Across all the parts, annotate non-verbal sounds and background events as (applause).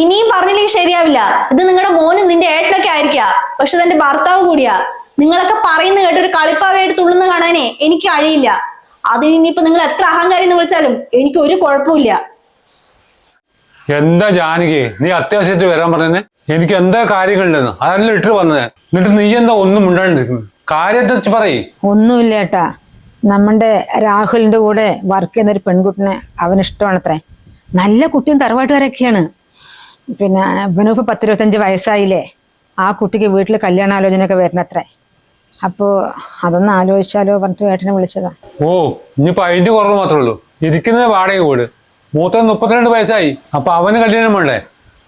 ഇനിയും പറഞ്ഞില്ലെങ്കിൽ ശരിയാവില്ല. ഇത് നിങ്ങളുടെ മോനും നിന്റെ ഏട്ടനൊക്കെ ആയിരിക്കാ. പക്ഷെ തന്റെ ഭർത്താവ് കൂടിയാ. നിങ്ങളൊക്കെ പറയുന്ന കേട്ട് ഒരു കളിപ്പാവയായിട്ട് തുള്ളുന്ന കാണാനേ എനിക്ക് കഴിയില്ല അതിന് ഇനിയിപ്പോ നിങ്ങൾ എത്ര അഹങ്കാരി എന്ന് വിളിച്ചാലും എനിക്ക് ഒരു കുഴപ്പമില്ല എന്താ ജാനകി? നീ അത്യാവശ്യമായിട്ട് വരാൻ പറഞ്ഞത് എനിക്ക് എന്താ കാര്യങ്ങളുണ്ടെന്ന്? അതല്ല ഇട്ട് വന്നത്. എന്നിട്ട് നീ എന്താ ഒന്നും മിണ്ടാണ്ടിരിക്കുന്നത് കാര്യത്തെ വെച്ച് പറയ്. ഒന്നുമില്ല ഏട്ടാ. നമ്മുടെ രാഹുലിന്റെ കൂടെ വർക്ക് ചെയ്യുന്ന ഒരു പെൺകുട്ടിനെ അവന് ഇഷ്ടമാണത്രേ നല്ല കുട്ടിയും തറവാട്ടുകാരൊക്കെയാണ്. പിന്നെ ഇവനിപ്പോ പത്തിരുപത്തഞ്ച് വയസ്സായില്ലേ? ആ കുട്ടിക്ക് വീട്ടിൽ കല്യാണാലോചനയൊക്കെ വരണത്രേ അപ്പോ അതൊന്ന് ആലോചിച്ചാലോ പറഞ്ഞിട്ട് ഏട്ടനെ വിളിച്ചതാ. ഓ ഇനിയിപ്പോ അതിന്റെ കുറവ് മാത്രമേ ഉള്ളൂ. ഇരിക്കുന്നത് വാടക വീട്. മൂത്ത മുപ്പത്തിരണ്ട് വയസ്സായി. അപ്പൊ അവന് കല്യാണം വേണ്ടേ?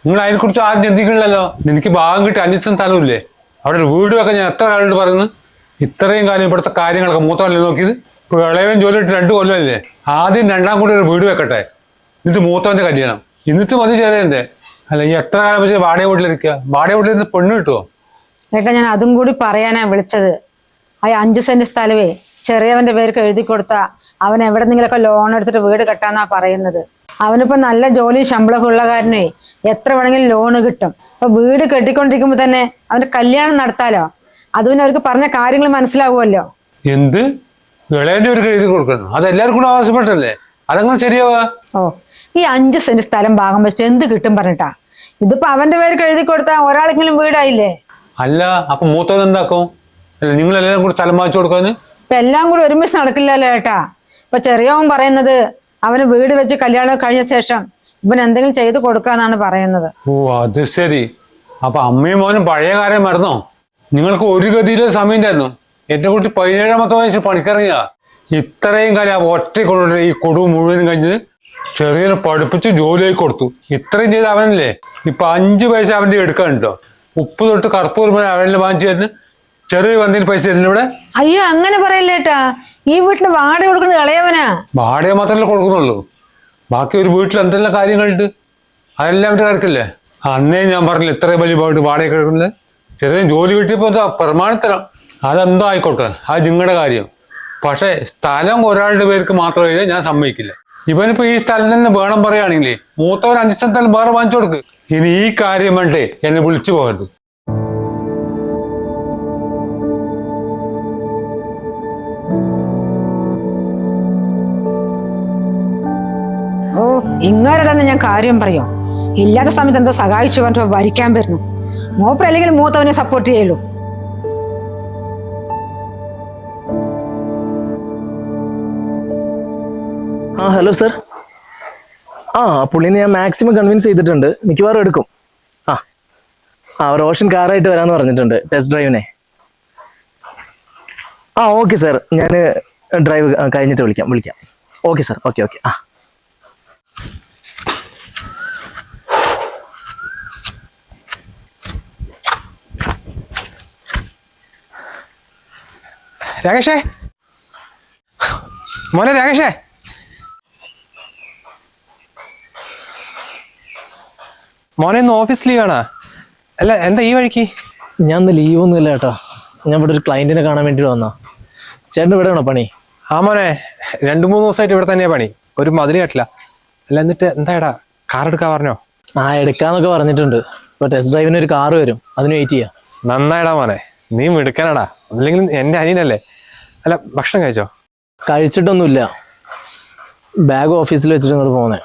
നിങ്ങൾ അതിനെ കുറിച്ച് ആരും ചിന്തിക്കണില്ലല്ലോ നിനക്ക് ഭാഗം കിട്ടി അഞ്ച് ദിവസം സ്ഥലമില്ലേ അവിടെ ഒരു വീടുമൊക്കെ ഞാൻ എത്ര കാലം പറയുന്നു? ഇത്രയും കാലം ഇവിടുത്തെ കാര്യങ്ങളൊക്കെ മൂത്തവല്ലേ നോക്കിയത്? ഇപ്പൊ ഇളയവൻ ജോലി ഇട്ട് രണ്ട് കൊല്ലമല്ലേ? ആദ്യം രണ്ടാം കൂടി ഒരു വീട് വെക്കട്ടെ. എന്നിട്ട് മൂത്തവന്റെ കല്യാണം. എന്നിട്ട് മതി ചേരേണ്ടേ അല്ല ഈ എത്ര കാലം പക്ഷേ വാടക വീട്ടിലിരിക്കുക വാടക വീട്ടിൽ നിന്ന് പെണ്ണ് കിട്ടുമോ ഏട്ടാ ഞാൻ അതും കൂടി പറയാനാ വിളിച്ചത്. ആ അഞ്ച് സെന്റ് സ്ഥലവേ ചെറിയവന്റെ പേർക്ക് എഴുതി കൊടുത്ത അവൻ എവിടെന്നെങ്കിലൊക്കെ ലോൺ എടുത്തിട്ട് വീട് കെട്ടാന്നാ പറയുന്നത്. അവനിപ്പോ നല്ല ജോലി ശമ്പളമൊക്കെ ഉള്ള കാരനേ എത്ര വേണമെങ്കിലും ലോണ് കിട്ടും. അപ്പൊ വീട് കെട്ടിക്കൊണ്ടിരിക്കുമ്പോ തന്നെ അവന്റെ കല്യാണം നടത്താലോ? അത് പിന്നെ അവർക്ക് പറഞ്ഞ കാര്യങ്ങൾ മനസ്സിലാവുമല്ലോ. എന്ത്? ഇളയന്റെ ഒരു എഴുതി കൊടുക്കണം. അത് എല്ലാവർക്കും ആവശ്യപ്പെട്ടല്ലേ? അതങ്ങനെ ശരിയാവാ ഓ ഈ അഞ്ച് സെന്റ് സ്ഥലം ഭാഗം വെച്ച് എന്ത് കിട്ടും പറഞ്ഞിട്ടാ? ഇതിപ്പോ അവന്റെ പേര് എഴുതി കൊടുത്താ ഒരാളെങ്കിലും വീടായില്ലേ? അല്ല അപ്പൊ മൂത്തവൻ എന്താക്കും? നിങ്ങൾ എല്ലാം കൂടി സ്ഥലം വാങ്ങിച്ചു കൊടുക്കാന്ന് ഇപ്പൊ എല്ലാം കൂടി ഒരുമിച്ച് നടക്കില്ലല്ലോ ഏട്ടാ. ഇപ്പൊ ചെറിയവൻ പറയുന്നത് അവന് വീട് വെച്ച് കല്യാണം കഴിഞ്ഞ ശേഷം ഇവൻ എന്തെങ്കിലും ചെയ്തു കൊടുക്കാന്നാണ് പറയുന്നത്. ഓ അത് ശരി. അപ്പൊ അമ്മയും മോനും പഴയ കാര്യം മറന്നോ? നിങ്ങൾക്ക് ഒരു ഗതിയിലെ സമയം ഉണ്ടായിരുന്നു. എന്റെ കുട്ടി പതിനേഴാമത്തെ വയസ്സിൽ പണിക്കിറങ്ങിയ ഇത്രയും കാലം ആ ഒറ്റ കൊണ്ടുണ്ട് ഈ കൊടുവ് മുഴുവനും കഴിഞ്ഞത് ചെറിയൊരു പഠിപ്പിച്ച് ജോലിയായി കൊടുത്തു. ഇത്രയും ചെയ്ത് അവനല്ലേ? ഇപ്പൊ അഞ്ചു പൈസ അവന്റെ എടുക്കാനുണ്ടോ ഉപ്പ് തൊട്ട് കർപ്പൂരം വരെ അവനെ വാങ്ങിച്ചു തരുന്നു ചെറിയ വന്നതിന് പൈസ തരുന്നു ഇവിടെ? അയ്യോ അങ്ങനെ പറയല്ലേട്ടാ ഈ വീട്ടിന് വാടക കൊടുക്കുന്നത് ഇളയവനാ. വാടക മാത്രമല്ലേ കൊടുക്കുന്നുള്ളൂ. ബാക്കി ഒരു വീട്ടിൽ എന്തെല്ലാം കാര്യങ്ങളുണ്ട്? അതെല്ലാം അവന്റെ കാര്യത്തില്ലേ അന്നേ ഞാൻ പറഞ്ഞില്ല ഇത്രയും വലിയ പോയിട്ട് വാടക കിടക്കുന്നില്ല ചെറിയ ജോലി കിട്ടിയപ്പോൾ എന്താ പ്രമാണത്തരം? അതെന്തോ ആയിക്കോട്ടെ. അത് നിങ്ങളുടെ കാര്യം. പക്ഷേ സ്ഥലം ഒരാളുടെ പേർക്ക് മാത്രം എഴുതാൻ ഞാൻ സമ്മതിക്കില്ല. ഇവനിപ്പോ ഈ സ്ഥലം തന്നെ വേണം പറയുകയാണെങ്കിലേ മൂത്തവൻ അഞ്ച് സ്ഥലം വേറെ വാങ്ങിച്ചു കൊടുക്ക്. ഇനി ഈ കാര്യം വേണ്ടേ? എന്നെ വിളിച്ചു പോകരുത്. ഓ ഇങ്ങനെ ഞാൻ കാര്യം പറയോ? ഇല്ലാത്ത സമയത്ത് എന്തോ സഹായിച്ചു പറഞ്ഞിട്ട് ഭരിക്കാൻ വരുന്നു. മൂപ്പരല്ലെങ്കിൽ മൂത്തവനെ സപ്പോർട്ട് ചെയ്യുള്ളൂ ആ ഹലോ സർ ആ പുള്ളിനെ ഞാൻ മാക്സിമം കൺവിൻസ് ചെയ്തിട്ടുണ്ട്. മിക്കവാറും എടുക്കും. ആ ആ റോഷൻ കാറായിട്ട് വരാമെന്ന് പറഞ്ഞിട്ടുണ്ട് ടെസ്റ്റ് ഡ്രൈവിനെ ആ ഓക്കെ സാർ ഞാൻ ഡ്രൈവ് കഴിഞ്ഞിട്ട് വിളിക്കാം വിളിക്കാം. ഓക്കെ സാർ ഓക്കെ ഓക്കെ ആ. രാകേഷേ? മോനെ രാകേഷേ? മോനെ ഇന്ന് ഓഫീസ് ലീവാണാ അല്ല എന്താ ഈ വഴിക്ക്? ഞാൻ ഇന്ന് ലീവ് ഒന്നുമില്ല കേട്ടോ. ഞാൻ ഇവിടെ ഒരു ക്ലയന്റിനെ കാണാൻ വേണ്ടി വന്നാ. ചേട്ടൻ ഇവിടെ ആണോ പണി? ആ മോനെ രണ്ടു മൂന്ന് ദിവസമായിട്ട് ഇവിടെ തന്നെയാ പണി. ഒരു മതിരി കെട്ടില്ല. അല്ല എന്നിട്ട് എന്താടാ? കാർ എടുക്കാൻ പറഞ്ഞോ? ആ എടുക്കാന്നൊക്കെ പറഞ്ഞിട്ടുണ്ട്. ഇപ്പൊ ടെസ്റ്റ് ഡ്രൈവിന് ഒരു കാർ വരും. അതിന് വെയിറ്റ് ചെയ്യാം. നന്നായിടാ മോനെ. നീ മിടുക്കനടാ. അല്ലെങ്കിൽ എന്റെ അനിയനല്ലേ. അല്ല ഭക്ഷണം കഴിച്ചോ? കഴിച്ചിട്ടൊന്നുമില്ല. ബാഗ് ഓഫീസിൽ വെച്ചിട്ട് ഇങ്ങോട്ട് പോകുന്നത്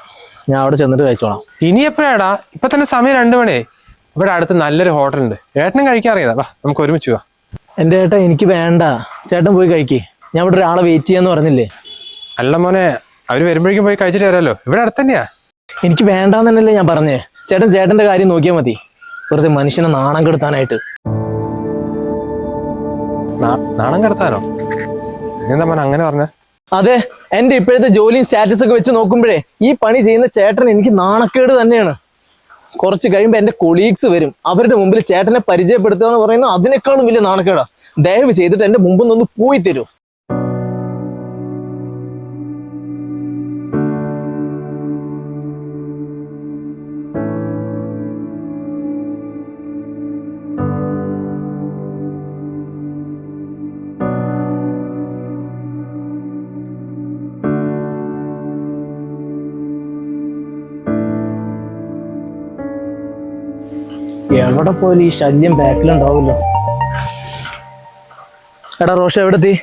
ഞാൻ അവിടെ ചെന്നിട്ട് കഴിച്ചോളാം. ഇനി എപ്പോഴാടാ? ഇപ്പൊ തന്നെ സമയം രണ്ടു മണി. ഇവിടെ അടുത്ത് നല്ലൊരു ഹോട്ടൽ ഉണ്ട് ഏട്ടനും കഴിക്കാറിയതാ വാ നമുക്ക് ഒരുമിച്ച് പോവാ എന്റെ ഏട്ടൻ എനിക്ക് വേണ്ട. ചേട്ടൻ പോയി കഴിക്കേ. ഞാൻ ഇവിടെ ഒരാളെ വെയിറ്റ് ചെയ്യാന്ന് പറഞ്ഞില്ലേ? അല്ല മോനെ അവർ വരുമ്പോഴേക്കും പോയി കഴിച്ചിട്ട് വരാമല്ലോ ഇവിടെ അടുത്ത് തന്നെയാ എനിക്ക് വേണ്ടാന്നല്ലേ ഞാൻ പറഞ്ഞേ. ചേട്ടൻ ചേട്ടന്റെ കാര്യം നോക്കിയാൽ മതി. വെറുതെ മനുഷ്യനെ നാണം കെടുത്താനായിട്ട്. നാണം കെടുത്താനോ? എന്താ മോനെ അങ്ങനെ പറഞ്ഞ? അതെ എന്റെ ഇപ്പോഴത്തെ ജോലിയും സ്റ്റാറ്റസ് ഒക്കെ വെച്ച് നോക്കുമ്പോഴേ ഈ പണി ചെയ്യുന്ന ചേട്ടൻ എനിക്ക് നാണക്കേട് തന്നെയാണ്. കുറച്ച് കഴിയുമ്പോൾ എന്റെ കൊളീഗ്സ് വരും. അവരുടെ മുമ്പിൽ ചേട്ടനെ പരിചയപ്പെടുത്തുക എന്ന് പറയുന്നത് അതിനേക്കാളും വലിയ നാണക്കേടാ. ദയവ് ചെയ്തിട്ട് എന്റെ മുമ്പിൽ നിന്ന് പോയി തരൂ. എവിടെ പോലും ഈ ശല്യം ബാക്കിലുണ്ടാവുമല്ലോ. എടാ റോഷ എവിടെ എത്തി?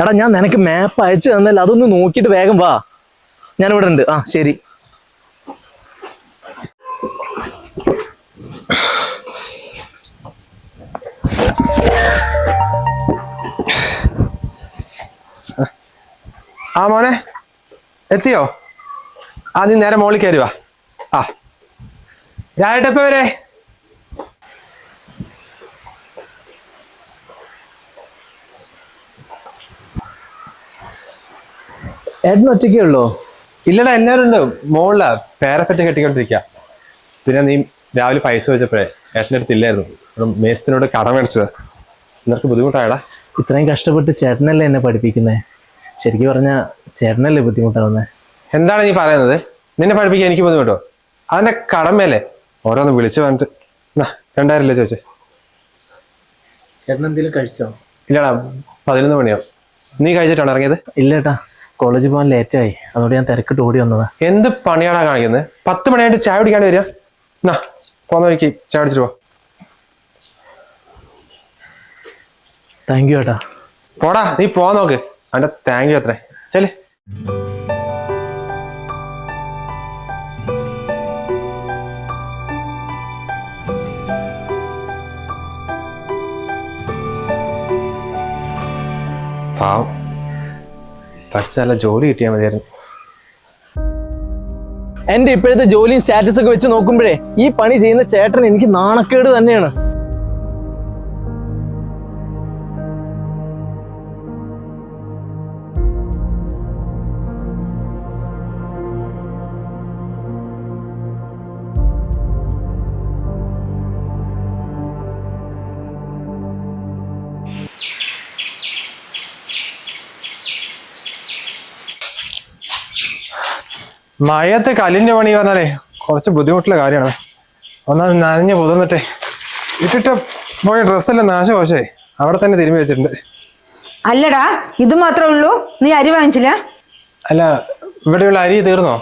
എടാ ഞാൻ നിനക്ക് മാപ്പ് അയച്ചു തന്നല്ല. അതൊന്ന് നോക്കിയിട്ട് വേഗം വാ. ഞാൻ ഇവിടെ ഉണ്ട്. ആ ശരി. ആ മോനെ. എത്തിയോ? ആ നീ നേരെ മോളിൽ കയറി വാ. ആ. രായിട്ടപ്പ വരെ? ഏട്ടൻ ഒറ്റയ്ക്കേ ഉള്ളോ? ഇല്ലടാ എല്ലാവരും ഉണ്ട് മോളിലാ പേരപ്പറ്റി കെട്ടിക്കൊണ്ടിരിക്കുക പിന്നെ നീ രാവിലെ പൈസ വെച്ചപ്പോഴേ ഏട്ടന്റെ അടുത്ത് ഇല്ലായിരുന്നു. മേസ്തിനോട് കടം മേടിച്ചത്. നിനക്ക് ബുദ്ധിമുട്ടായടാ? ഇത്രയും കഷ്ടപ്പെട്ട് ചേട്ടനല്ലേ എന്നെ പഠിപ്പിക്കുന്നേ? ശരിക്കും പറഞ്ഞാൽ ചേട്ടനല്ലേ ബുദ്ധിമുട്ടാവുന്നേ? എന്താണ് നീ പറയുന്നത്? നിന്നെ പഠിപ്പിക്കാൻ എനിക്ക് ബുദ്ധിമുട്ടോ? അതിന്റെ കടമയല്ലേ ഓരോന്ന് വിളിച്ചു പറഞ്ഞിട്ട്. നാ, രണ്ടായിരം ഇല്ലേ ചോദിച്ചേ. ചേട്ടൻ എന്തെങ്കിലും കഴിച്ചോ? ഇല്ലടാ പതിനൊന്ന് മണിയോ നീ കഴിച്ചിട്ടാണ് ഇറങ്ങിയത്? ഇല്ലേട്ടാ കോളേജിൽ പോകാൻ ലേറ്റായി അതുകൊണ്ട് ഞാൻ തിരക്കിട്ട് ഓടി വന്നതാ. എന്ത് പണിയാണാ കാണിക്കുന്നത് പത്ത് മണിയായിട്ട് ചായ കുടിക്കാണ്ട് വരിക. എന്നാ പോന്ന വഴിക്ക് ചായ കുടിച്ചിട്ട് പോ. താങ്ക് യു ഏട്ടാ. പോടാ നീ പോവാൻ നോക്ക്. അവന്റെ താങ്ക് യു അത്രേ. ചെൽ. പാവം പഠിച്ച നല്ല ജോലി കിട്ടിയാൽ മതിയായിരുന്നു. എന്റെ ഇപ്പോഴത്തെ ജോലിയും സ്റ്റാറ്റസ് ഒക്കെ വെച്ച് നോക്കുമ്പോഴേ ഈ പണി ചെയ്യുന്ന ചേട്ടൻ എനിക്ക് നാണക്കേട് തന്നെയാണ്. മഴയത്ത് കല്ലിന്റെ പണി പറഞ്ഞാലേ കുറച്ച് ബുദ്ധിമുട്ടുള്ള കാര്യമാണ്. ഒന്നാമത് നനഞ്ഞ് പുതന്നിട്ടെ. ഇട്ടിട്ട് പോയ ഡ്രസ്സെല്ലാം നാശമോശേ അവിടെ തന്നെ തിരുമ്പി വെച്ചിട്ടുണ്ട്. അല്ലടാ ഇത് മാത്രമേ ഉള്ളൂ. നീ അരി വാങ്ങിച്ചില്ല? അല്ല ഇവിടെയുള്ള അരി തീർന്നോ?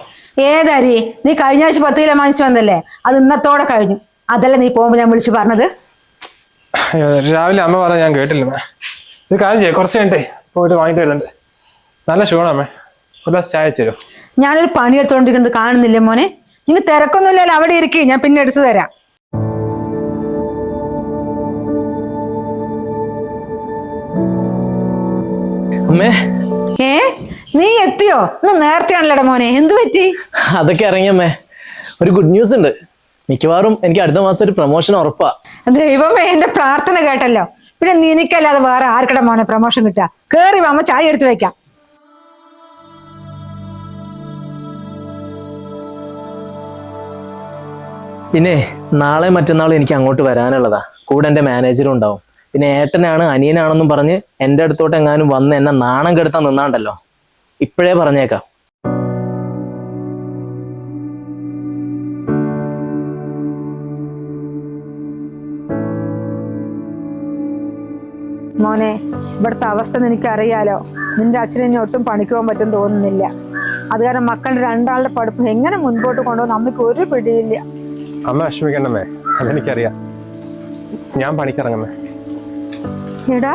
ഏതരി നീ കഴിഞ്ഞ ആഴ്ച പത്ത് കിലോ വാങ്ങിച്ചു വന്നല്ലേ? അത് ഇന്നത്തോടെ കഴിഞ്ഞു. അതല്ല നീ പോകുമ്പോ ഞാൻ വിളിച്ചു പറഞ്ഞത്? അയ്യോ, രാവിലെ അമ്മ പറഞ്ഞ ഞാൻ കേട്ടില്ല അമ്മേ. ഒരു കാര്യം ചെയ്യാം കുറച്ച് കഴിഞ്ഞിട്ടേ പോയിട്ട് വാങ്ങിട്ട് വരുന്നുണ്ട്. നല്ല ക്ഷീണം അമ്മേ. ഒരു ഗ്ലാസ് ചായ തരുമോ? ഞാനൊരു പണി എടുത്തോണ്ടിരിക്കുന്നത് കാണുന്നില്ല മോനെ? നിങ്ങൾ തിരക്കൊന്നുമില്ലല്ലോ അവിടെ ഇരിക്കേ. ഞാൻ പിന്നെ എടുത്തു തരാം. അമ്മേ. ഏ? നീ എത്തിയോ? ഇന്ന് നേരത്തെയാണല്ലോടാ മോനെ. എന്തു പറ്റി? അതൊക്കെ ഇറങ്ങിയമ്മേ ഒരു ഗുഡ് ന്യൂസ് ഉണ്ട്. മിക്കവാറും എനിക്ക് അടുത്ത മാസം ഒരു പ്രൊമോഷൻ ഉറപ്പാ. ദൈവമേ എന്റെ പ്രാർത്ഥന കേട്ടല്ലോ. പിന്നെ നിനക്കല്ലാതെ വേറെ ആർക്കടെ മോനെ പ്രൊമോഷൻ കിട്ടുക? കേറി വാ, അമ്മ ചായ എടുത്തു വെക്കാം. പിന്നെ നാളെ മറ്റന്നാൾ എനിക്ക് അങ്ങോട്ട് വരാനുള്ളതാ. കൂടെ എന്റെ മാനേജറും ഉണ്ടാവും. പിന്നെ ഏട്ടനാണ് അനിയനാണെന്നും പറഞ്ഞ് എന്റെ അടുത്തോട്ട് എങ്ങാനും വന്ന് എന്നെ നാണം കെടുത്താൻ നിന്നാണ്ടല്ലോ. ഇപ്പോഴേ പറഞ്ഞേക്കാം. മോനെ ഇവിടുത്തെ അവസ്ഥ നിനക്ക് അറിയാലോ നിന്റെ അച്ഛനെ ഒട്ടും പണിക്ക് പോകാൻ പറ്റും തോന്നുന്നില്ല. അത് കാരണം മക്കളുടെ രണ്ടാളുടെ പഠിപ്പ് എങ്ങനെ മുൻപോട്ട് കൊണ്ടുപോകും? നമുക്ക് ഒരു പിടിയില്ല. അമ്മ വിഷമിക്കണ്ടമ്മേ. അതെനിക്കറിയാം ഞാൻ പണിക്കിറങ്ങമ്മേ എടാ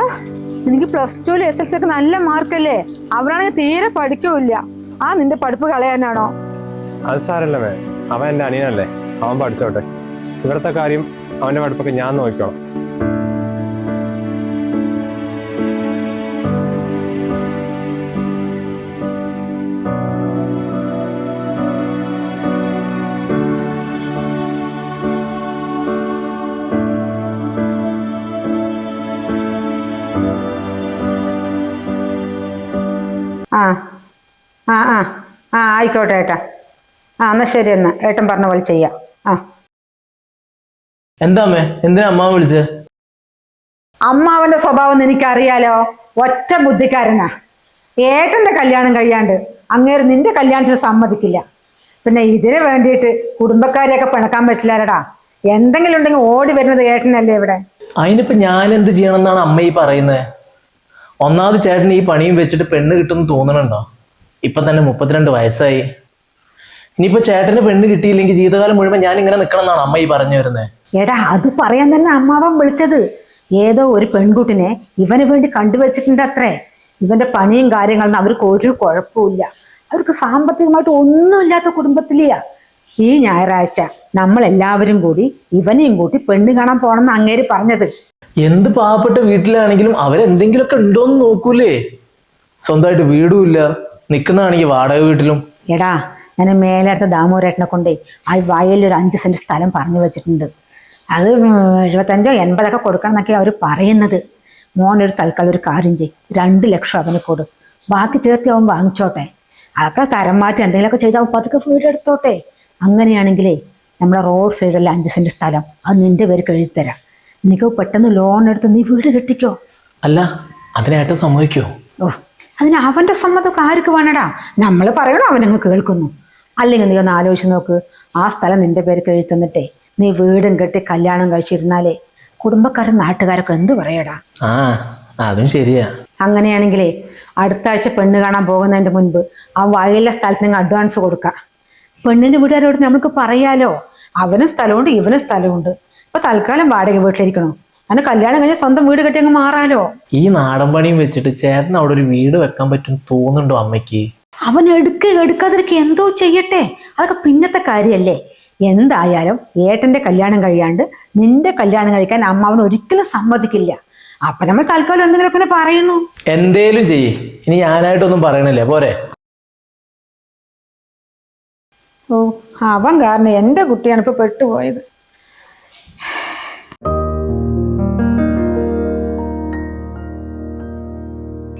എനിക്ക് plus two S L C ഒക്കെ നല്ല മാർക്കല്ലേ? അവരാണെങ്കിൽ തീരെ പഠിക്കൂല ആ നിന്റെ പഠിപ്പ് കളയാനാണോ? അത് സാരല്ലേ അവൻ എന്റെ അനിയനല്ലേ. അവൻ പഠിച്ചോട്ടെ. ഇവിടുത്തെ കാര്യം അവന്റെ പഠിപ്പൊക്കെ ഞാൻ നോക്കിക്കോളാം. ആയിക്കോട്ടെ ഏട്ടാ. ആ എന്നാ ശരി എന്നാ. ഏട്ടൻ പറഞ്ഞ പോലെ ചെയ്യാം. ആ. എന്താ അമ്മേ? എന്തിനാ അമ്മ വിളിച്ചത് അമ്മാവന്റെ സ്വഭാവം എനിക്കറിയാലോ ഒറ്റ ബുദ്ധിക്കാരനാ. ഏട്ടന്റെ കല്യാണം കഴിയാണ്ട് അങ്ങേര് നിന്റെ കല്യാണത്തിന് സമ്മതിക്കില്ല. പിന്നെ ഇതിന് വേണ്ടിയിട്ട് കുടുംബക്കാരെയൊക്കെ പിണക്കാൻ പറ്റില്ലടാ എന്തെങ്കിലും ഉണ്ടെങ്കിൽ ഓടി വരുന്നത് ഏട്ടനല്ലേ ഇവിടെ? അതിനിപ്പോ ഞാൻ എന്ത് ചെയ്യണം എന്നാണ് അമ്മ ഈ പറയുന്നത് ഒന്നാമത് ചേട്ടൻ ഈ പണിയും വെച്ചിട്ട് പെണ്ണ് കിട്ടുമെന്ന് തോന്നണുണ്ടോ? ഇപ്പൊ തന്നെ മുപ്പത്തിരണ്ട് വയസ്സായി. ഇനിയിപ്പോ ചേട്ടന് പെണ്ണ് കിട്ടിയില്ലെങ്കിൽ ജീവിതകാലം മുഴുവൻ ഞാൻ ഇങ്ങനെ നിക്കണം എന്നാണ് അമ്മ ഈ പറഞ്ഞു വരുന്നത് എടാ അത് പറയാൻ തന്നെ അമ്മാവൻ വിളിച്ചത്. ഏതോ ഒരു പെൺകുട്ടിനെ ഇവന് വേണ്ടി കണ്ടുവച്ചിട്ടുണ്ട് അത്രേ ഇവന്റെ പണിയും കാര്യങ്ങളും അവർക്ക് ഒരു കുഴപ്പമില്ല അവർക്ക് സാമ്പത്തികമായിട്ട് ഒന്നുമില്ലാത്ത കുടുംബത്തിലെയാ. ഈ ഞായറാഴ്ച നമ്മൾ എല്ലാവരും കൂടി ഇവനെയും കൂട്ടി പെണ്ണ് കാണാൻ പോണെന്ന് അങ്ങേര് പറഞ്ഞത്. എന്ത് പാവപ്പെട്ട വീട്ടിലാണെങ്കിലും അവരെന്തെങ്കിലുമൊക്കെ ഉണ്ടോന്ന് നോക്കൂലേ. സ്വന്തമായിട്ട് വീടുമില്ല ഇല്ല. നിൽക്കുന്നതാണെങ്കിൽ വാടക വീട്ടിലും. എടാ ഞാൻ മേലടുത്ത ദാമോരേട്ടനെ കൊണ്ടേ ആ വയലിൽ ഒരു അഞ്ച് സെന്റ് സ്ഥലം പറഞ്ഞു വെച്ചിട്ടുണ്ട്. അത് എഴുപത്തഞ്ചോ എൺപതൊക്കെ കൊടുക്കണം എന്നൊക്കെ അവർ പറയുന്നത് മോനൊരു തൽക്കാലം ഒരു കാര്യം ചെയ്യും. രണ്ട് ലക്ഷം അവന് കൊടു. ബാക്കി ചേർത്തി അവൻ വാങ്ങിച്ചോട്ടെ. അതൊക്കെ തരം മാറ്റി എന്തെങ്കിലുമൊക്കെ ചെയ്ത് അവൻ പതുക്കെ വീടെടുത്തോട്ടെ അങ്ങനെയാണെങ്കിലേ നമ്മുടെ റോഡ് സൈഡിലെ അഞ്ച് സെന്റ് സ്ഥലം അത് നിന്റെ പേര് എഴുതിത്തരാം നിനക്ക് പെട്ടെന്ന് ലോൺ എടുത്ത് നീ വീട് കെട്ടിക്കോ. അല്ല അതിനായിട്ട് സമ്മതിക്കോ? ഓ അതിന് അവന്റെ സമ്മതമൊക്കെ ആർക്ക് വേണടാ? നമ്മൾ പറയണോ അവനങ്ങ് കേൾക്കുന്നു? അല്ലെങ്കിൽ നീ ഒന്ന് ആലോചിച്ച് നോക്ക് ആ സ്ഥലം നിന്റെ പേര് എഴുത്തന്നിട്ടേ നീ വീടും കെട്ടി കല്യാണം കഴിച്ചിരുന്നാലേ കുടുംബക്കാരും നാട്ടുകാരൊക്കെ എന്ത് പറയടാ? ആ അതും ശരിയാ. അങ്ങനെയാണെങ്കിലേ അടുത്ത ആഴ്ച പെണ്ണ് കാണാൻ പോകുന്നതിന്റെ മുൻപ് ആ വയലിലെ സ്ഥലത്ത് നിങ്ങൾ അഡ്വാൻസ് കൊടുക്ക. പെണ്ണിന്റെ വീട്ടുകാരോട് നമുക്ക് പറയാലോ അവനും സ്ഥലമുണ്ട് ഇവനും സ്ഥലമുണ്ട്. ഇപ്പൊ തൽക്കാലം വാടക വീട്ടിലിരിക്കണോ? അങ്ങനെ കല്യാണം കഴിഞ്ഞ സ്വന്തം വീട് കെട്ടി അങ്ങ് മാറാലോ? ഈ നാടൻ പണിയും വെച്ചിട്ട് ചേട്ടൻ അവിടെ ഒരു വീട് വെക്കാൻ പറ്റും തോന്നുന്നുണ്ടോ അമ്മയ്ക്ക്? അവൻ എടുക്ക എടുക്കാതിരിക്കുക എന്തോ ചെയ്യട്ടെ? അതൊക്കെ പിന്നത്തെ കാര്യമല്ലേ എന്തായാലും ഏട്ടന്റെ കല്യാണം കഴിയാണ്ട് നിന്റെ കല്യാണം കഴിക്കാൻ അമ്മ അവൻ ഒരിക്കലും സമ്മതിക്കില്ല. അപ്പൊ നമ്മൾ തൽക്കാലം എന്തെങ്കിലുമൊക്കെ പറയുന്നു. എന്തേലും ചെയ്യ്. ഇനി ഞാനായിട്ടൊന്നും പറയണില്ലേ. പോരെ. ഓ അവൻ കാരണം എന്റെ കുട്ടിയാണ് ഇപ്പൊ പെട്ടുപോയത്.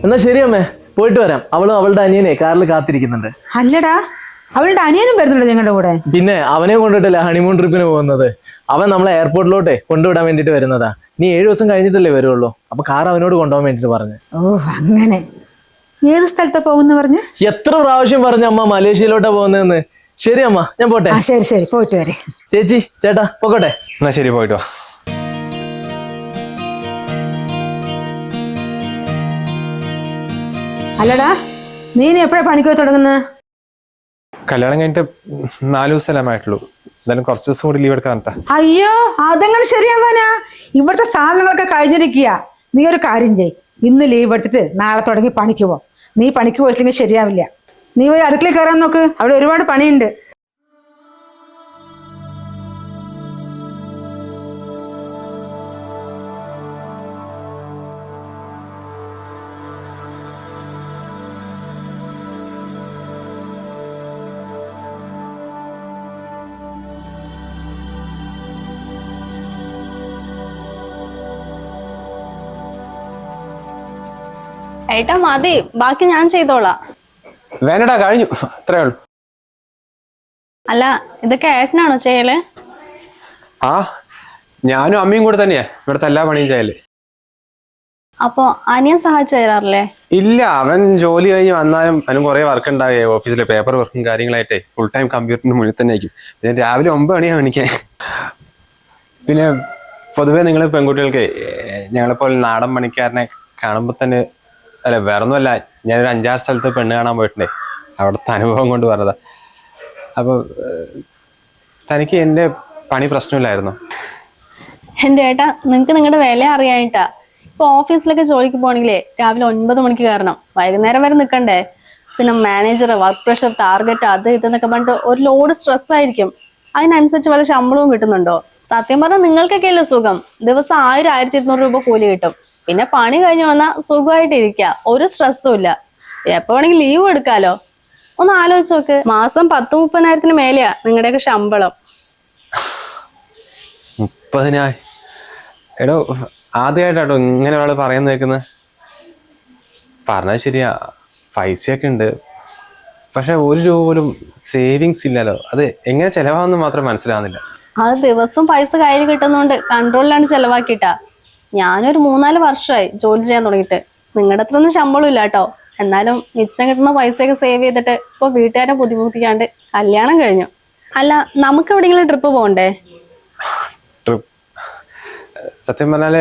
എന്നാ ശരി അമ്മേ. പോയിട്ട് വരാം. അവളും അവളുടെ അനിയനെ കാറിൽ കാത്തിരിക്കുന്നുണ്ട്. അല്ലടാ അവളുടെ അനിയനും വരുന്നുണ്ട് ഞങ്ങളുടെ കൂടെ? പിന്നെ അവനെ കൊണ്ടിട്ടല്ലേ ഹണിമൂൺ ട്രിപ്പിന് പോകുന്നത്? അവൻ നമ്മളെ എയർപോർട്ടിലോട്ടെ കൊണ്ടുവിടാൻ വേണ്ടിട്ട് വരുന്നതാ. നീ ഏഴു ദിവസം കഴിഞ്ഞിട്ടല്ലേ വരുള്ളൂ. അപ്പൊ കാർ അവനോട് കൊണ്ടുപോകാൻ വേണ്ടിട്ട് പറഞ്ഞു. ഓ അങ്ങനെ. ഏത് സ്ഥലത്താ പോകുന്ന പറഞ്ഞു? എത്ര പ്രാവശ്യം പറഞ്ഞു അമ്മ മലേഷ്യയിലോട്ടാ പോകുന്നതെന്ന്. ശരി അമ്മ ഞാൻ പോട്ടെ. ആ ശരി ശരി. പോയിട്ട് വരെ. ചേച്ചി ചേട്ടാ പോകട്ടെ എന്നാ ശരി പോയിട്ട് വാ. അല്ലടാ നീ ഇനി എപ്പോഴാ പണിക്ക് പോയി തുടങ്ങുന്നത് കല്യാണം കഴിഞ്ഞിട്ട് നാല് ദിവസമല്ലേ ആയിട്ടുള്ളൂ. എന്തായാലും കുറച്ച് ദിവസം കൂടി ലീവ് എടുക്കാൻ അയ്യോ അതെങ്ങനെ ശരിയാവാനാ? ഇവിടുത്തെ സാധനങ്ങളൊക്കെ കഴിഞ്ഞിരിക്കുക നീ ഒരു കാര്യം ചെയ് ഇന്ന് ലീവ് എടുത്തിട്ട് നാളെ തുടങ്ങി പണിക്ക് പോ. നീ പണിക്ക് പോയിട്ടില്ലെങ്കിൽ ശരിയാവില്ല. നീ പോയി അടുക്കളയിൽ കയറാൻ നോക്ക്. അവിടെ ഒരുപാട് പണിയുണ്ട്. ഏട്ടാ മതി. ബാക്കി ഞാൻ ചെയ്തോളാം. വേണ്ടടാ കഴിഞ്ഞു. അത്രേ ഉള്ളൂ. അല്ല ഇതൊക്കെ ഏട്ടനാണോ ചെയ്യൽ? ആ ഞാനും അമ്മയും കൂടെ തന്നെയാ. ഇവിടുത്തെ എല്ലാ പണിയും ചെയ്യൽ. അപ്പൊ അനിയൻ സഹായിച്ചു തരാറില്ലേ? ഇല്ല അവൻ ജോലി കഴിഞ്ഞ് വന്നാലും അവനും കുറെ വർക്ക് ഉണ്ടാവേ. ഓഫീസിലെ പേപ്പർ വർക്കും കാര്യങ്ങളായിട്ടേ ഫുൾ ടൈം കമ്പ്യൂട്ടറിന്റെ മുന്നിൽ തന്നെ ആയിരിക്കും. പിന്നെ രാവിലെ ഒമ്പത് മണിയാണ് എണിക്കാൻ. പിന്നെ പൊതുവെ നിങ്ങൾ പെൺകുട്ടികൾക്ക് ഞങ്ങളെപ്പോലെ നാടൻ പണിക്കാരനെ കാണുമ്പോൾ തന്നെ അല്ല വേറെ ഒന്നുമല്ല ഞാനൊരു അഞ്ചാറ് സ്ഥലത്ത് പെണ്ണ് കാണാൻ പോയിട്ടുണ്ടേ. അവിടുത്തെ അനുഭവം കൊണ്ട് പറഞ്ഞതാ. അപ്പോൾ തനിക്ക് എന്റെ പണി പ്രശ്നമില്ലായിരുന്നു? എന്റെ ഏട്ടാ നിങ്ങക്ക് നിങ്ങളുടെ വില അറിയാനിട്ടാ. ഇപ്പൊ ഓഫീസിലൊക്കെ ജോലിക്ക് പോകണമെങ്കിലേ രാവിലെ ഒൻപത് മണിക്ക് കയറണം. വൈകുന്നേരം വരെ നിൽക്കണ്ടേ പിന്നെ മാനേജർ വർക്ക് പ്രഷർ ടാർഗറ്റ് അത് ഇതെന്നൊക്കെ പറഞ്ഞിട്ട് ഒരു ലോഡ് സ്ട്രെസ് ആയിരിക്കും. അതിനനുസരിച്ച് വല്ല ശമ്പളവും കിട്ടുന്നുണ്ടോ? സത്യം പറഞ്ഞാൽ നിങ്ങൾക്കൊക്കെ അല്ലേ സുഖം. ദിവസം ആയിരം ആയിരത്തി ഇരുന്നൂറ് രൂപ കൂലി കിട്ടും. പിന്നെ പണി കഴിഞ്ഞ് വന്നാൽ സുഖമായിട്ട് ഒരു സ്ട്രെസ്സും ഇല്ല. എപ്പോ വേണമെങ്കിൽ ലീവ് എടുക്കാലോ. ഒന്ന് ആലോചിച്ച് നോക്ക്. മാസം പത്ത് മുപ്പതിനായിരത്തിന് മേലെയാ നിങ്ങളുടെയൊക്കെ ശമ്പളം. മുപ്പതിനായി എടോ ആദ്യമായിട്ടാട്ടോ ഇങ്ങനെ ഒരാൾ പറയുന്ന കേൾക്കുന്നത് പറഞ്ഞാൽ ശരിയാ. പൈസയൊക്കെ ഉണ്ട്. പക്ഷെ ഒരു രൂപ പോലും സേവിങ്സ് ഇല്ലല്ലോ. അത് എങ്ങനെ ചെലവാന്ന് മാത്രം മനസ്സിലാവുന്നില്ല. അത് ദിവസം പൈസ കയ്യിൽ കിട്ടുന്നോണ്ട് കൺട്രോളിലാണ് ചെലവാക്കിയിട്ടാ. ഞാനൊരു മൂന്നാൽ വർഷമായി ജോലി ചെയ്യാൻ തുടങ്ങിയിട്ട്. നിങ്ങളുടെ അത്ര ഒന്നും ശമ്പളം ഇല്ല കേട്ടോ എന്നാലും മിച്ചം കിട്ടുന്ന പൈസയൊക്കെ സേവ് ചെയ്തിട്ട് ഇപ്പൊ വീട്ടുകാരെ ബുദ്ധിമുട്ടിക്കാണ്ട് കല്യാണം കഴിഞ്ഞു. അല്ല നമുക്ക് എവിടെയെങ്കിലും ട്രിപ്പ് പോകണ്ടേ ട്രിപ്പ് സത്യം പറഞ്ഞാൽ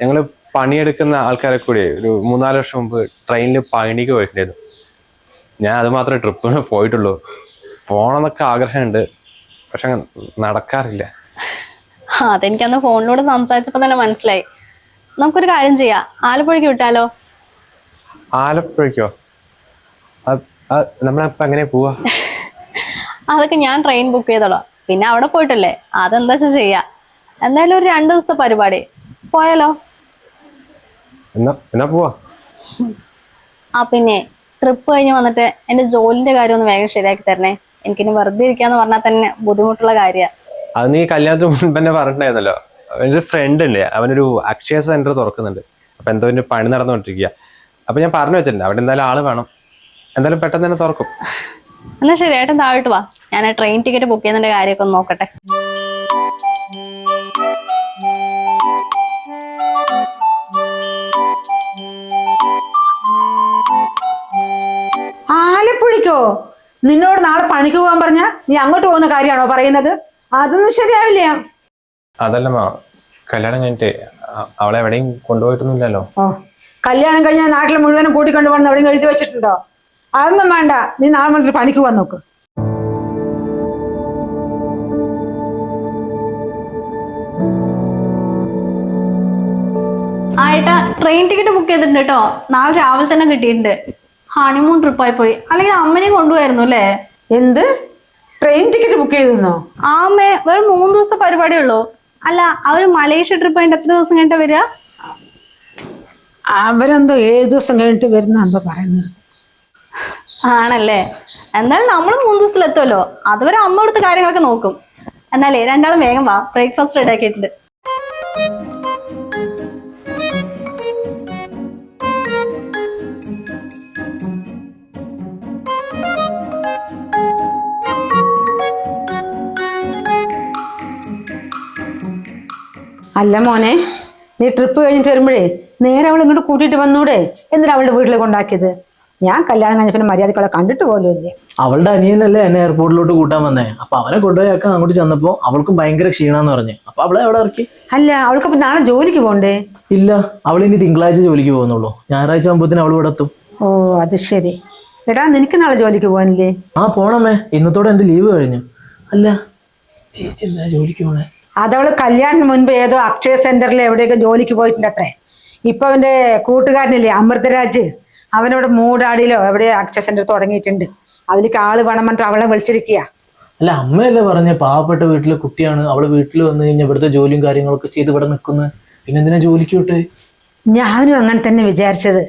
ഞങ്ങൾ പണിയെടുക്കുന്ന ആൾക്കാരെ കൂടി ഒരു മൂന്നാൽ വർഷം മുമ്പ് ട്രെയിനിൽ പണിക്ക് പോയിട്ടുണ്ടായിരുന്നു. ഞാൻ അത് മാത്രമേ ട്രിപ്പിന് പോയിട്ടുള്ളൂ. പോകണമെന്നൊക്കെ ആഗ്രഹമുണ്ട്. പക്ഷെ നടക്കാറില്ല. അതെനിക്കന്ന് ഫോണിലൂടെ സംസാരിച്ചപ്പോ തന്നെ മനസ്സിലായി. നമുക്കൊരു കാര്യം ചെയ്യാം. ആലപ്പുഴയ്ക്ക് വിട്ടാലോ? ആലപ്പുഴയ്ക്കോ? നമ്മളപ്പോ അങ്ങനെ പോവാ? (laughs) അതൊക്കെ ഞാൻ ട്രെയിൻ ബുക്ക് ചെയ്തോളാം. പിന്നെ അവിടെ പോയിട്ടല്ലേ? അതെന്താ വെച്ചാ ചെയ്യാ? എന്തായാലും ഒരു രണ്ടു ദിവസത്തെ പരിപാടി. പോയാലോ? എന്നാ എന്നാ പോവാ? ആ പിന്നെ ട്രിപ്പ് കഴിഞ്ഞ് വന്നിട്ട് എന്റെ ജോലിന്റെ കാര്യം ഒന്ന് വേഗം ശരിയാക്കി തരണേ. എനിക്കിനി വെറുതെ ഇരിക്കാന്ന് പറഞ്ഞാൽ തന്നെ ബുദ്ധിമുട്ടുള്ള കാര്യമാണ് അത് നീ കല്യാണത്തിന് മുൻപ് തന്നെ പറഞ്ഞിട്ടുണ്ടായിരുന്നല്ലോ. എന്റെ ഫ്രണ്ട് ഉണ്ട്. അവനൊരു അക്ഷയ സെന്റർ തുറക്കുന്നുണ്ട്. അപ്പൊ എന്തോ ഒരു പണി നടന്നുകൊണ്ടിരിക്കുക അപ്പൊ ഞാൻ പറഞ്ഞു വെച്ചിട്ടുണ്ട് അവിടെ എന്തായാലും ആൾ വേണം. എന്തായാലും പെട്ടെന്ന് തന്നെ തുറക്കും. എന്നാ ശരി ഏട്ടൻ താഴോട്ട് വാ. ഞാൻ ട്രെയിൻ ടിക്കറ്റ് ബുക്ക് ചെയ്യുന്നതിന്റെ കാര്യമൊക്കെ ഒന്ന് നോക്കട്ടെ. ആലപ്പുഴയ്ക്കോ നിന്നോട് നാളെ പണിക്ക് പോകാൻ പറഞ്ഞ നീ അങ്ങോട്ട് പോകുന്ന കാര്യമാണോ പറയുന്നത്? അതൊന്നും ശരിയാവില്ല. അതല്ല മാ കല്യാണം കഴിഞ്ഞിട്ട് അവളെ എവിടെയും കൊണ്ടുപോയിട്ടൊന്നുമില്ലല്ലോ? ഓ കല്യാണം കഴിഞ്ഞാൽ നാട്ടിൽ മുഴുവനും കൂട്ടിക്കൊണ്ടു പോകുന്ന എവിടെയും എഴുതി വെച്ചിട്ടുണ്ടോ? അതൊന്നും വേണ്ട നീ നാളെ മുതൽ പണിക്ക് പോകാൻ നോക്ക്. ആ ഏട്ടാ ട്രെയിൻ ടിക്കറ്റ് ബുക്ക് ചെയ്തിട്ടുണ്ട് കേട്ടോ. നാളെ രാവിലെ തന്നെ കിട്ടിയിട്ടുണ്ട്. ഹണിമൂൺ ട്രിപ്പായി പോയി. അല്ലെങ്കിൽ അമ്മനെ കൊണ്ടുപോയിരുന്നു അല്ലേ? എന്ത്? ട്രെയിൻ ടിക്കറ്റ് ബുക്ക് ചെയ്തിരുന്നോ? ആ അമ്മേ വെറും മൂന്ന് ദിവസത്തെ പരിപാടിയേ ഉള്ളൂ. അല്ല അവർ മലേഷ്യ ട്രിപ്പ് കഴിഞ്ഞിട്ട് എത്ര ദിവസം കഴിഞ്ഞിട്ട് വരിക? അവരെന്തോ ഏഴു ദിവസം കഴിഞ്ഞിട്ട് വരുന്ന എന്തോ പറയുന്നത്. ആണല്ലേ? എന്നാലും നമ്മൾ മൂന്ന് ദിവസത്തിലെത്തുമല്ലോ അതുവരെ അമ്മ കൊടുത്ത് കാര്യങ്ങളൊക്കെ നോക്കും. എന്നാലേ രണ്ടാളും വേഗം വാ. ബ്രേക്ക്ഫാസ്റ്റ് റെഡി ആക്കിയിട്ടുണ്ട്. അല്ല മോനെ നീ ട്രിപ്പ് കഴിഞ്ഞിട്ട് വരുമ്പോഴേ നേരെ അവൾ ഇങ്ങോട്ട് കൂട്ടിയിട്ട് വന്നൂടെ? എന്നിട്ട് അവളുടെ വീട്ടിൽ കൊണ്ടാക്കിയത്? ഞാൻ കല്യാണം കഴിഞ്ഞ പിന്നെ മര്യാദക്കുള്ള കണ്ടിട്ട് പോലും ഇല്ലേ അവളുടെ അനിയനല്ലേ എന്നെ എയർപോർട്ടിലോട്ട് കൂട്ടാൻ വന്നേ. അപ്പൊ അവനെ കൊണ്ടുപോയാക്കാൻ അങ്ങോട്ട് ചെന്നപ്പോ അവൾക്കും ഭയങ്കര ക്ഷീണാന്ന് പറഞ്ഞു. അപ്പൊ അവളെ അവിടെ ഇറക്കി? അല്ല അവൾക്ക് നാളെ ജോലിക്ക് പോണ്ടേ? ഇല്ല അവൾ ഇനി തിങ്കളാഴ്ച ജോലിക്ക് പോകുന്നുള്ളൂ. ഞായറാഴ്ച ആകുമ്പോഴത്തേന് അവൾ ഇവിടെ എത്തും. ഓ അത് ശരി. എടാ നിനക്ക് നാളെ ജോലിക്ക് പോകാനില്ലേ? ആ പോണമേ ഇന്നത്തോടെ എന്റെ ലീവ് കഴിഞ്ഞു. അല്ല ചേച്ചി എന്താ ജോലിക്ക് പോണേ? അതവൾ കല്യാണത്തിന് മുൻപ് ഏതോ അക്ഷയ സെന്ററിൽ എവിടെയൊക്കെ ജോലിക്ക് പോയിട്ടുണ്ട് അത്രേ ഇപ്പൊ അവന്റെ കൂട്ടുകാരനില്ലേ അമൃതരാജ്. അവനോട് മൂടാടിയിലോ എവിടെ അക്ഷയ സെന്റർ തുടങ്ങിയിട്ടുണ്ട്. അതിലേക്ക് ആൾ വേണം പറഞ്ഞിട്ട് അവളെ വിളിച്ചിരിക്കുക അല്ല അമ്മയല്ലേ പറഞ്ഞ പാവപ്പെട്ട വീട്ടിലെ കുട്ടിയാണ്. അവൾ വീട്ടിൽ വന്നു കഴിഞ്ഞാൽ ഇവിടുത്തെ ജോലിയും കാര്യങ്ങളൊക്കെ ചെയ്ത് ഇവിടെ നിൽക്കുന്നു പിന്നെ എന്തിനാ ജോലിക്ക് വിട്ടേ? ഞാനും അങ്ങനെ തന്നെ വിചാരിച്ചത്.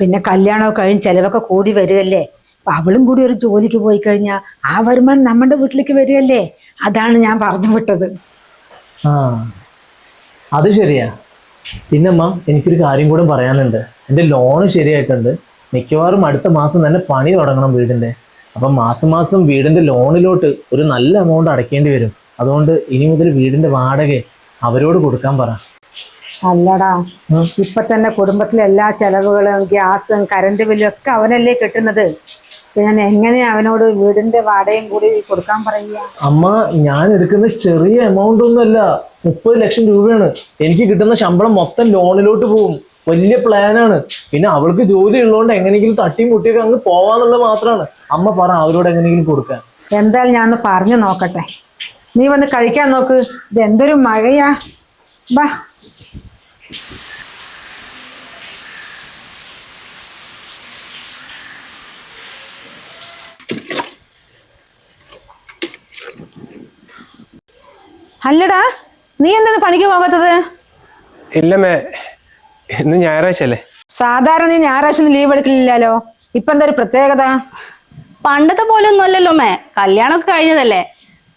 പിന്നെ കല്യാണമൊക്കെ കഴിഞ്ഞ് ചിലവൊക്കെ കൂടി വരികയല്ലേ അപ്പൊ അവളും കൂടി ഒരു ജോലിക്ക് പോയി കഴിഞ്ഞാൽ ആ വരുമാനം നമ്മുടെ വീട്ടിലേക്ക് വരികയല്ലേ അതാണ് ഞാൻ പറഞ്ഞു വിട്ടത്. ആ. അത് ശരിയാ. പിന്നമ്മ എനിക്കൊരു കാര്യം കൂടെ പറയാനുണ്ട്. എന്റെ ലോണ് ശരിയായിട്ടുണ്ട്. മിക്കവാറും അടുത്ത മാസം തന്നെ പണി തുടങ്ങണം വീടിന്റെ. അപ്പം മാസം മാസം വീടിന്റെ ലോണിലോട്ട് ഒരു നല്ല എമൗണ്ട് അടയ്ക്കേണ്ടി വരും. അതുകൊണ്ട് ഇനി മുതൽ വീടിന്റെ വാടക അവരോട് കൊടുക്കാൻ പറ. അല്ലടാ. ഇപ്പൊ തന്നെ കുടുംബത്തിലെ എല്ലാ ചെലവുകളും ഗ്യാസും കറണ്ട് ബില്ലും ഒക്കെ അവനല്ലേ കിട്ടുന്നത്. പിന്നെ എങ്ങനെ അവനോട് വീടിന്റെ വാടകയും കൂടി കൊടുക്കാൻ പറയുക? അമ്മ ഞാൻ എടുക്കുന്ന ചെറിയ എമൗണ്ട് ഒന്നുമല്ല മുപ്പത് ലക്ഷം രൂപയാണ്. എനിക്ക് കിട്ടുന്ന ശമ്പളം മൊത്തം ലോണിലോട്ട് പോകും. വലിയ പ്ലാനാണ് പിന്നെ അവൾക്ക് ജോലി ഉള്ളതുകൊണ്ട് എങ്ങനെയെങ്കിലും തട്ടിയും മുട്ടിയൊക്കെ അങ്ങ് പോവാന്നുള്ളത് മാത്രമാണ്. അമ്മ പറ അവരോട് എങ്ങനെയെങ്കിലും കൊടുക്കാൻ. എന്തായാലും ഞാൻ ഒന്ന് പറഞ്ഞു നോക്കട്ടെ. നീ വന്ന് കഴിക്കാൻ നോക്ക്. ഇത് എന്തൊരു മഴയാ. ബാ. അല്ലടാ നീ എന്താണ് പണിക്ക് പോകാത്തത്? ഇല്ലമ്മേ ഇന്ന് ഞായറാഴ്ച അല്ലേ? സാധാരണ നീ ഞായറാഴ്ച ലീവ് എടുക്കില്ലല്ലോ ഇപ്പൊ എന്താ ഒരു പ്രത്യേകത? പണ്ടത്തെ പോലെ ഒന്നും അല്ലല്ലോ മേ. കല്യാണമൊക്കെ കഴിഞ്ഞതല്ലേ.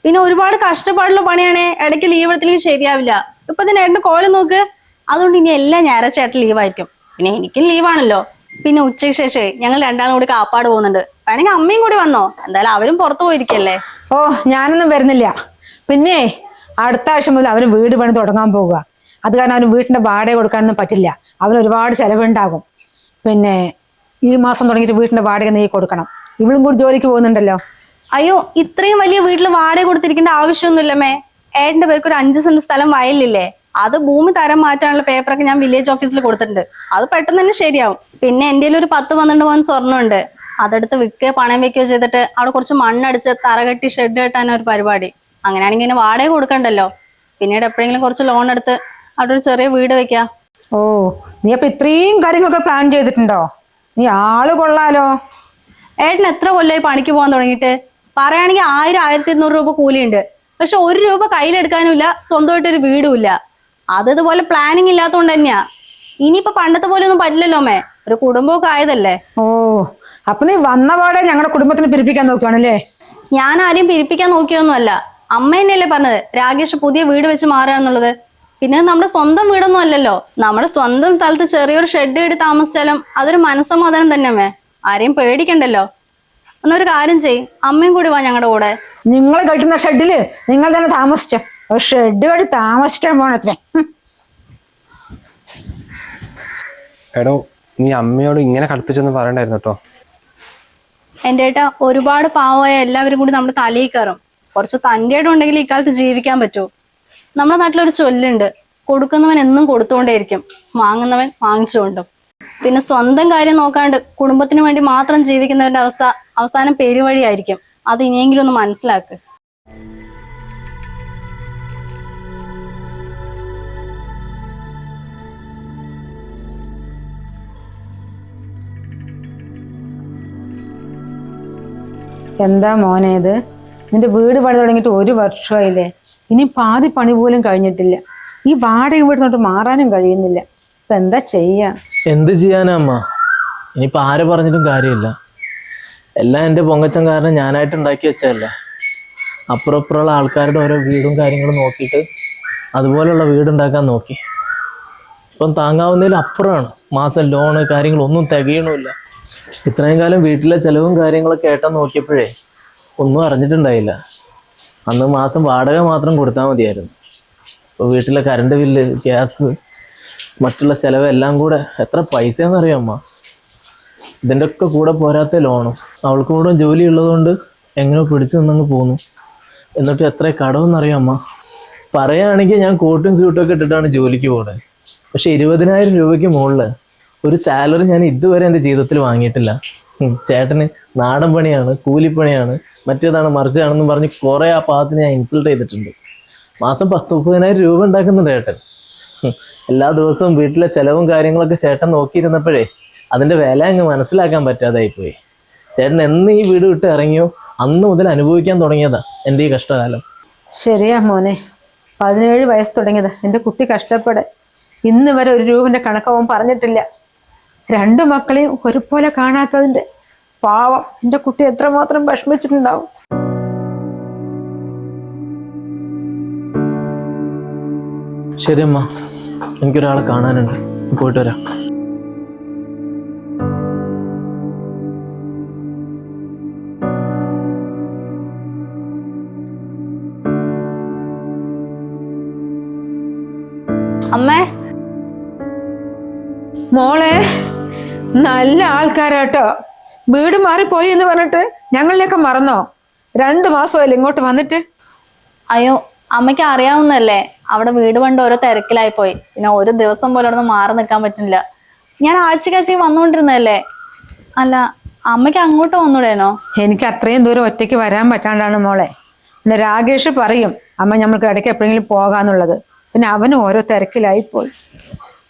പിന്നെ ഒരുപാട് കഷ്ടപ്പാടുള്ള പണിയാണേ. ഇടയ്ക്ക് ലീവ് എടുത്തില്ലെങ്കിൽ ശരിയാവില്ല. ഇപ്പൊ തന്നെ ഏട്ടന് കോലം നോക്ക്. അതുകൊണ്ട് ഇനി എല്ലാ ഞായറാഴ്ച ഏട്ടൻ ലീവായിരിക്കും പിന്നെ എനിക്കും ലീവാണല്ലോ പിന്നെ ഉച്ചയ്ക്ക് ശേഷം ഞങ്ങൾ രണ്ടാളും കൂടി കാപ്പാട് പോകുന്നുണ്ട്. വേണമെങ്കിൽ അമ്മയും കൂടി വന്നോ. എന്തായാലും അവരും പുറത്തു പോയിരിക്കല്ലേ. ഓ ഞാനൊന്നും വരുന്നില്ല. പിന്നെ അടുത്ത ആഴ്ച മുതൽ അവന് വീട് പണി തുടങ്ങാൻ പോവുക. അത് കാരണം അവന് വീട്ടിന്റെ വാടക കൊടുക്കാനൊന്നും പറ്റില്ല. അവന് ഒരുപാട് ചെലവുണ്ടാകും. പിന്നെ ഈ മാസം തുടങ്ങിയിട്ട് വീട്ടിന്റെ വാടക നീ കൊടുക്കണം. ഇവളും കൂടി ജോലിക്ക് പോകുന്നുണ്ടല്ലോ. അയ്യോ ഇത്രയും വലിയ വീട്ടിൽ വാടക കൊടുത്തിരിക്കേണ്ട ആവശ്യമൊന്നുമില്ലമ്മേ ഏട്ടന്റെ പേർക്ക് ഒരു അഞ്ച് സെന്റ് സ്ഥലം വയലില്ലേ? അത് ഭൂമി തരം മാറ്റാനുള്ള പേപ്പറൊക്കെ ഞാൻ വില്ലേജ് ഓഫീസിൽ കൊടുത്തിട്ടുണ്ട്. അത് പെട്ടെന്ന് തന്നെ ശരിയാവും. പിന്നെ എന്റെ ഒരു പത്ത് പന്ത്രണ്ട് പവൻ സ്വർണമുണ്ട്. അതെടുത്ത് വിൽക്കുകയോ പണയം വെക്കുകയോ ചെയ്തിട്ട് അവിടെ കുറച്ച് മണ്ണടിച്ച് തറകെട്ടി ഷെഡ് കെട്ടാനൊരു പരിപാടി. അങ്ങനെയാണെങ്കിൽ ഇങ്ങനെ വാടക കൊടുക്കണ്ടല്ലോ. പിന്നീട് എപ്പോഴെങ്കിലും കുറച്ച് ലോൺ എടുത്ത് അവിടെ ഒരു ചെറിയ വീട് വെക്കാം. ഓ നീ അപ്പൊ ഇത്രയും കാര്യങ്ങളൊക്കെ പ്ലാൻ ചെയ്തിട്ടുണ്ടോ? നീ ആൾ കൊള്ളാലോ. ഏട്ടൻ എത്ര കൊല്ലമായി പണിക്ക് പോകാൻ തുടങ്ങിയിട്ട്? പറയുകയാണെങ്കിൽ ആയിരം ആയിരത്തി ഇരുന്നൂറ് രൂപ കൂലിയുണ്ട്. പക്ഷെ ഒരു രൂപ കയ്യിലെടുക്കാനും ഇല്ല സ്വന്തമായിട്ട് ഒരു വീടും ഇല്ല അത് ഇതുപോലെ പ്ലാനിങ് ഇല്ലാത്തതുകൊണ്ട് തന്നെയാ. ഇനിയിപ്പോ പണ്ടത്തെ പോലെ ഒന്നും പറ്റില്ലല്ലോ മേ ഒരു കുടുംബമൊക്കെ ആയതല്ലേ. ഓ അപ്പൊ നീ വന്ന വന്നപാടെ ഞങ്ങളുടെ കുടുംബത്തിന് പിരിപ്പിക്കാൻ നോക്കുകയാണല്ലേ ഞാൻ ആരെയും പിരിപ്പിക്കാൻ നോക്കിയൊന്നുമല്ല. അമ്മ തന്നെയല്ലേ പറഞ്ഞത്? രാകേഷ് പുതിയ വീട് വെച്ച് മാറുകയെന്നുള്ളത് പിന്നെ നമ്മുടെ സ്വന്തം വീടൊന്നും അല്ലല്ലോ. നമ്മുടെ സ്വന്തം സ്ഥലത്ത് ചെറിയൊരു ഷെഡ് ഇട്ട് താമസിച്ചാലും അതൊരു മനസ്സമാധാനം തന്നെ അമ്മേ. ആരെയും പേടിക്കണ്ടല്ലോ. എന്നൊരു കാര്യം ചെയ് അമ്മയും കൂടി വാ ഞങ്ങളുടെ കൂടെ. നിങ്ങൾ കെട്ടുന്ന ഷെഡിൽ നിങ്ങൾ തന്നെ താമസിച്ചോ. ഷെഡ് വഴി താമസിക്കാൻ പോണത്രേ എടോ നീ അമ്മയോട് ഇങ്ങനെ കളിപ്പിച്ചെന്ന് പറയണ്ടായിരുന്നു കേട്ടോ. എന്റെ ഏട്ടാ ഒരുപാട് പാവമായ എല്ലാവരും കൂടി നമ്മുടെ തലയിൽ കയറും. കുറച്ച് തന്റെ ഉണ്ടെങ്കിൽ ഇക്കാലത്ത് ജീവിക്കാൻ പറ്റുമോ നമ്മുടെ നാട്ടിലൊരു ചൊല്ലുണ്ട് കൊടുക്കുന്നവൻ എന്നും കൊടുത്തുകൊണ്ടേയിരിക്കും വാങ്ങുന്നവൻ വാങ്ങിച്ചുകൊണ്ടും. പിന്നെ സ്വന്തം കാര്യം നോക്കാണ്ട് കുടുംബത്തിന് വേണ്ടി മാത്രം ജീവിക്കുന്നവന്റെ അവസ്ഥ അവസാനം പെരുവഴിയായിരിക്കും. അത് ഇനിയെങ്കിലും ഒന്ന് മനസ്സിലാക്ക്. എന്താ മോനേത്? നിന്റെ വീട് പണി തുടങ്ങിയിട്ട് ഒരു വർഷമായില്ലേ? ഇനി പാതി പണി പോലും കഴിഞ്ഞിട്ടില്ല. ഈ വാടക ഇവിടുന്നോട്ട് മാറാനും കഴിയുന്നില്ല. ഇപ്പൊ എന്താ ചെയ്യാ? എന്ത് ചെയ്യാനാ അമ്മ? ഇനിയിപ്പോൾ ആര് പറഞ്ഞിട്ടും കാര്യമില്ല. എല്ലാം എന്റെ പൊങ്കച്ചൻ കാരണം ഞാനായിട്ട് ഉണ്ടാക്കി വെച്ചതല്ലേ. അപ്പുറം ഇപ്പുറമുള്ള ആൾക്കാരുടെ ഓരോ വീടും കാര്യങ്ങളും നോക്കിയിട്ട് അതുപോലെയുള്ള വീടുണ്ടാക്കാൻ നോക്കി. ഇപ്പം താങ്ങാവുന്നതിൽ അപ്പുറമാണ്. മാസം ലോണ് കാര്യങ്ങളൊന്നും തികയണമില്ല. ഇത്രയും കാലം വീട്ടിലെ ചിലവും കാര്യങ്ങളൊക്കെ ഏട്ടം നോക്കിയപ്പോഴേ ഒന്നും അറിഞ്ഞിട്ടുണ്ടായില്ല. അന്ന് മാസം വാടക മാത്രം കൊടുത്താൽ മതിയായിരുന്നു. ഇപ്പോൾ വീട്ടിലെ കറണ്ട് ബില്ല് ഗ്യാസ് മറ്റുള്ള ചിലവ് എല്ലാം കൂടെ എത്ര പൈസയെന്നറിയോ അമ്മ? ഇതിന്റെ ഒക്കെ കൂടെ പോരാത്ത ലോണും അവൾക്ക് കൂടെ ജോലി ഉള്ളതുകൊണ്ട് എങ്ങനെ പിടിച്ചു നിന്നങ്ങ് പോന്നു. എന്നിട്ട് എത്ര കടമെന്നറിയോ അമ്മ? പറയുകയാണെങ്കിൽ ഞാൻ കോട്ടും സ്യൂട്ടും ഒക്കെ ഇട്ടിട്ടാണ് ജോലിക്ക് പോകുന്നത് പക്ഷേ ഇരുപതിനായിരം രൂപയ്ക്ക് മുകളിൽ ഒരു സാലറി ഞാൻ ഇതുവരെ എന്റെ ജീവിതത്തിൽ വാങ്ങിയിട്ടില്ല. ചേട്ടന് നാടൻ പണിയാണ് കൂലിപ്പണിയാണ് മറ്റേതാണ് മറിച്ചതാണെന്ന് പറഞ്ഞ് കുറേ ആ പാകത്തിന് ഞാൻ ഇൻസൾട്ട് ചെയ്തിട്ടുണ്ട്. മാസം പത്ത് മുപ്പതിനായിരം രൂപ ഉണ്ടാക്കുന്നുണ്ട് ചേട്ടൻ. എല്ലാ ദിവസവും വീട്ടിലെ ചിലവും കാര്യങ്ങളൊക്കെ ചേട്ടൻ നോക്കിയിരുന്നപ്പോഴേ അതിന്റെ വില അങ്ങ് മനസ്സിലാക്കാൻ പറ്റാതായി പോയി. ചേട്ടൻ എന്ന് ഈ വീട് വിട്ട് ഇറങ്ങിയോ? അന്ന് മുതൽ അനുഭവിക്കാൻ തുടങ്ങിയതാ എന്റെ ഈ കഷ്ടകാലം. ശരിയാ മോനെ. പതിനേഴ് വയസ്സ് തുടങ്ങിയത്. എന്റെ കുട്ടി കഷ്ടപ്പെടെ. ഇന്ന് വരെ ഒരു രൂപന്റെ കണക്കവും പറഞ്ഞിട്ടില്ല. രണ്ടു മക്കളെയും ഒരുപോലെ കാണാത്തതിന്റെ പാവം. എന്റെ കുട്ടി എത്രമാത്രം വിഷമിച്ചിട്ടുണ്ടാവും. ശരിയമ്മ എനിക്കൊരാളെ കാണാനുണ്ട്. പോയിട്ട് വരാം. നല്ല ആൾക്കാരാട്ടോ. വീട് മാറിപ്പോയി എന്ന് പറഞ്ഞിട്ട് ഞങ്ങളിലേക്ക് മറന്നോ? രണ്ടു മാസമല്ലേ ഇങ്ങോട്ട് വന്നിട്ട്. അയ്യോ അമ്മയ്ക്ക് അറിയാവുന്നല്ലേ അവിടെ വീട് പണ്ട് ഓരോ തിരക്കിലായി പോയി. പിന്നെ ഒരു ദിവസം പോലും അവിടെ നിന്ന് മാറി നിൽക്കാൻ പറ്റുന്നില്ല ഞാൻ ആഴ്ചക്കാഴ്ച വന്നുകൊണ്ടിരുന്നല്ലേ അല്ല അമ്മയ്ക്ക് അങ്ങോട്ട് വന്നൂടേനോ എനിക്ക് അത്രയും ദൂരം ഒറ്റയ്ക്ക് വരാൻ പറ്റാണ്ടാണ് മോളെ. പിന്നെ രാകേഷ് പറയും അമ്മ നമ്മൾക്ക് ഇടയ്ക്ക് എപ്പോഴെങ്കിലും പോകാന്നുള്ളത്. പിന്നെ അവനും ഓരോ തിരക്കിലായി പോയി.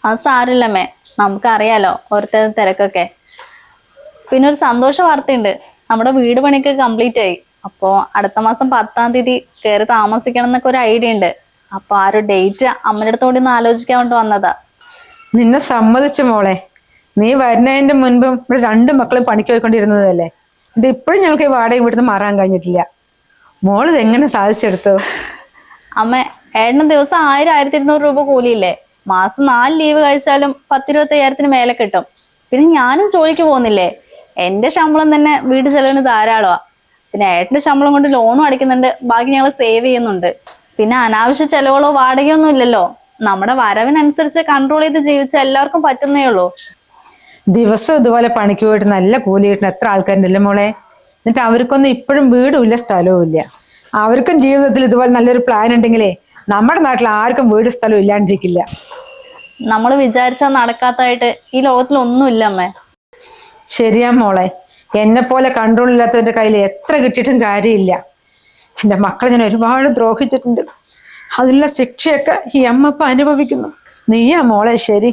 അത് സാരില്ലമ്മേ നമുക്കറിയാലോ ഓരോരുത്തരും തിരക്കൊക്കെ. പിന്നെ ഒരു സന്തോഷ വാർത്തയുണ്ട്. നമ്മുടെ വീട് പണിയൊക്കെ കംപ്ലീറ്റ് ആയി. അപ്പോ അടുത്ത മാസം പത്താം തീയതി കയറി താമസിക്കണം എന്നൊക്കെ ഒരു ഐഡിയ ഉണ്ട്. അപ്പൊ ആ ഒരു ഡേറ്റ് അമ്മയുടെ കൂടി ഒന്ന് ആലോചിക്കാൻ വേണ്ടി വന്നതാ. നിന്നെ സമ്മതിച്ചു മോളെ. നീ വരുന്നതിന്റെ മുൻപും ഇവിടെ രണ്ട് മക്കളും പണിക്ക് പോയിക്കൊണ്ടിരുന്നതല്ലേ? എന്നിട്ട് ഇപ്പോഴും ഞങ്ങൾക്ക് ഈ വാടക ഇവിടുന്ന് മാറാൻ കഴിഞ്ഞിട്ടില്ല. മോൾ ഇത് എങ്ങനെ സാധിച്ചെടുത്തു? അമ്മ ഏട്ടന് ദിവസം ആയിരം ആയിരത്തി ഇരുന്നൂറ് രൂപ കൂലിയില്ലേ? മാസം നാല് ലീവ് കഴിച്ചാലും പത്തിരുപത്തി അയ്യായിരത്തിന് മേലെ കിട്ടും. പിന്നെ ഞാനും ജോലിക്ക് പോകുന്നില്ലേ? എന്റെ ശമ്പളം തന്നെ വീട് ചെലവിന് ധാരാളമാണ് പിന്നെ ഏട്ടന്റെ ശമ്പളം കൊണ്ട് ലോണും അടയ്ക്കുന്നുണ്ട്. ബാക്കി ഞങ്ങൾ സേവ് ചെയ്യുന്നുണ്ട്. പിന്നെ അനാവശ്യ ചെലവുകളോ വാടകയോ ഒന്നും ഇല്ലല്ലോ. നമ്മുടെ വരവിനനുസരിച്ച് കൺട്രോൾ ചെയ്ത് ജീവിച്ച എല്ലാവർക്കും പറ്റുന്നേ ഉള്ളൂ. ദിവസം ഇതുപോലെ പണിക്ക് പോയിട്ട് നല്ല കൂലി കിട്ടുന്ന എത്ര ആൾക്കാരുണ്ടല്ലോ മോളെ? എന്നിട്ട് അവർക്കൊന്നും ഇപ്പോഴും വീടും ഇല്ല സ്ഥലവും ഇല്ല. അവർക്കും ജീവിതത്തിൽ ഇതുപോലെ നല്ലൊരു പ്ലാൻ ഉണ്ടെങ്കിലേ നമ്മുടെ നാട്ടിൽ ആർക്കും വീട് സ്ഥലം ഇല്ലാണ്ടിരിക്കില്ല. നമ്മൾ വിചാരിച്ചാൽ നടക്കാത്തായിട്ട് ഈ ലോകത്തിൽ ഒന്നുമില്ല അമ്മേ. ശരിയാ മോളെ. എന്നെ പോലെ കൺട്രോൾ ഇല്ലാത്തവന്റെ കയ്യിൽ എത്ര കിട്ടിയിട്ടും കാര്യമില്ല. എന്റെ മക്കളെ ഞാൻ ഒരുപാട് ദ്രോഹിച്ചിട്ടുണ്ട്. അതിനുള്ള ശിക്ഷയൊക്കെ ഈ അമ്മ ഇപ്പൊ അനുഭവിക്കുന്നു. നീയാ മോളെ ശരി.